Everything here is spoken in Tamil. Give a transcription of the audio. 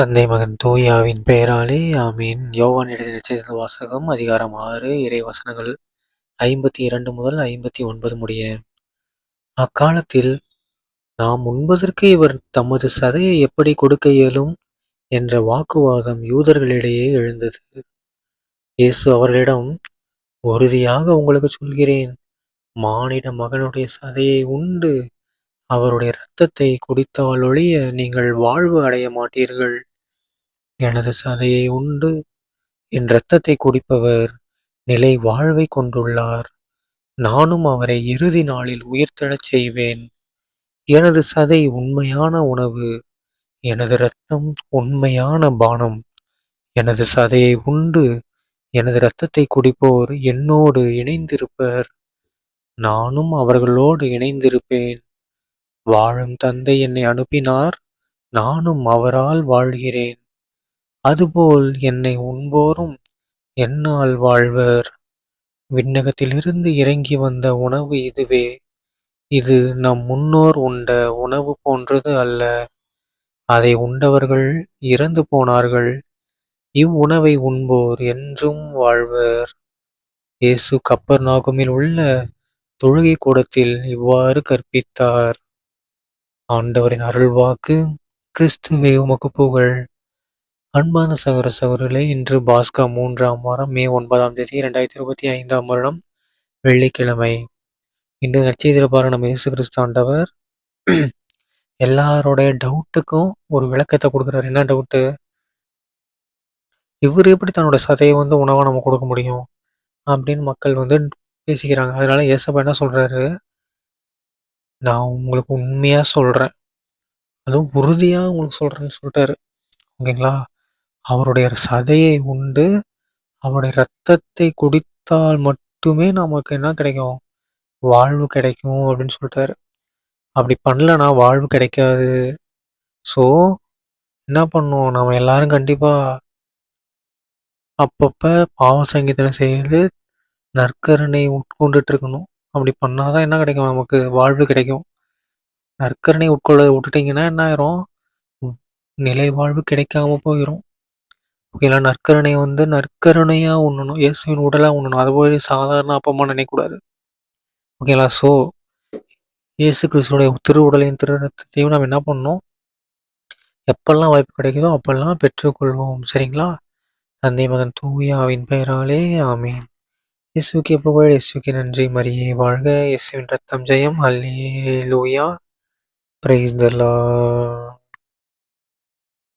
தந்தை மகன் தூயாவின் பெயராலே ஆமீன். யோவான் எழுதின செய்த வாசகம் அதிகாரம் ஆறு இறை வசனங்கள் ஐம்பத்தி இரண்டு முதல் ஐம்பத்தி ஒன்பது முடிய. அக்காலத்தில் நாம் உண்பதற்கு இவர் தமது சதையை எப்படி கொடுக்க இயலும் என்ற வாக்குவாதம் யூதர்களிடையே எழுந்தது. இயேசு அவர்களிடம் உறுதியாக உங்களுக்கு சொல்கிறேன் மானிட மகனுடைய சதையை உண்டு. அவருடைய இரத்தத்தை குடித்தால் ஒழிய நீங்கள் வாழ்வு அடைய மாட்டீர்கள். எனது சதையை உண்டு. என் இரத்தத்தை குடிப்பவர் நிலை வாழ்வை கொண்டுள்ளார். நானும் அவரை இறுதி நாளில் உயிர்த்தெழச் செய்வேன். எனது சதை உண்மையான உணவு. எனது இரத்தம் உண்மையான பானம். எனது சதையை உண்டு. எனது இரத்தத்தை குடிப்போர் என்னோடு இணைந்திருப்பர். நானும் அவர்களோடு இணைந்திருப்பேன். வாழும் தந்தை என்னை அனுப்பினார். நானும் அவரால் வாழ்கிறேன். அதுபோல் என்னை உண்போரும் என்னால் வாழ்வர். விண்ணகத்திலிருந்து இறங்கி வந்த உணவு இதுவே. இது நம் முன்னோர் உண்ட உணவு போன்றது அல்ல. அதை உண்டவர்கள் இறந்து போனார்கள். இவ்வுணவை உண்போர் என்றும் வாழ்வர். இயேசு கப்பர் நாகுமில் உள்ள தொழுகை கூடத்தில் இவ்வாறு கற்பித்தார். ஆண்டவரின் அருள்வாக்கு கிறிஸ்துவே உமக்கு புகழ். அன்பான சகோதர சகோதரர்களே இன்று பாஸ்கா மூன்றாம் வாரம் மே ஒன்பதாம் தேதி இரண்டாயிரத்தி இருபத்தி ஐந்தாம் வருடம் வெள்ளிக்கிழமை. இன்று நச்செய்தியில் பாருங்க நம்ம இயேசு கிறிஸ்தாண்டவர் எல்லாரோடைய டவுட்டுக்கும் ஒரு விளக்கத்தை கொடுக்குறாரு. என்ன டவுட்டு? இவர் எப்படி தன்னோட சதையை வந்து உணவாக நம்ம கொடுக்க முடியும்? அப்படின்னு மக்கள் வந்து பேசிக்கிறாங்க. அதனால இயேசப்பா என்ன சொல்றாரு? நான் உங்களுக்கு உண்மையா சொல்றேன். அதுவும் உறுதியா உங்களுக்கு சொல்றேன்னு சொல்லிட்டாரு. ஓகேங்களா? அவருடைய சதையை உண்டு அவருடைய ரத்தத்தை குடித்தால் மட்டுமே நமக்கு என்ன கிடைக்கும்? வாழ்வு கிடைக்கும் அப்படின்னு சொல்லிட்டாரு. அப்படி பண்ணலனா வாழ்வு கிடைக்காது. ஸோ என்ன பண்ணும்? நம்ம எல்லாரும் கண்டிப்பாக அப்பப்போ பாவ சங்கீதனை செய்து நற்கருணை உட்கொண்டுட்டு இருக்கணும். அப்படி பண்ணாதான் என்ன கிடைக்கும்? நமக்கு வாழ்வு கிடைக்கும். நற்கருணை உட்கொள்ள விட்டுட்டிங்கன்னா என்ன ஆயிரும்? நிலை வாழ்வு கிடைக்காம போயிடும் ஓகேங்களா? நற்கருணை வந்து நற்கருணையாக உண்ணணும். இயேசுவின் உடலாக உண்ணணும். அதுபோல சாதாரண அப்பமாக நினைக்கக்கூடாது. ஓகேங்களா? ஸோ இயேசு கிறிஸ்துடைய திரு உடலையும் திரு ரத்தத்தையும் நம்ம என்ன பண்ணணும்? எப்பெல்லாம் வாய்ப்பு கிடைக்குதோ அப்பெல்லாம் பெற்றுக்கொள்வோம். சரிங்களா? தந்தை மகன் தூயாவின் பெயராலே ஆமீன். இயேசுக்கே புகழ் இயேசுக்கு நன்றி. மரியே வாழ்க. இயேசுவின் ரத்தம் ஜெயம். அல்லே லூயா பிரைஸ் தலா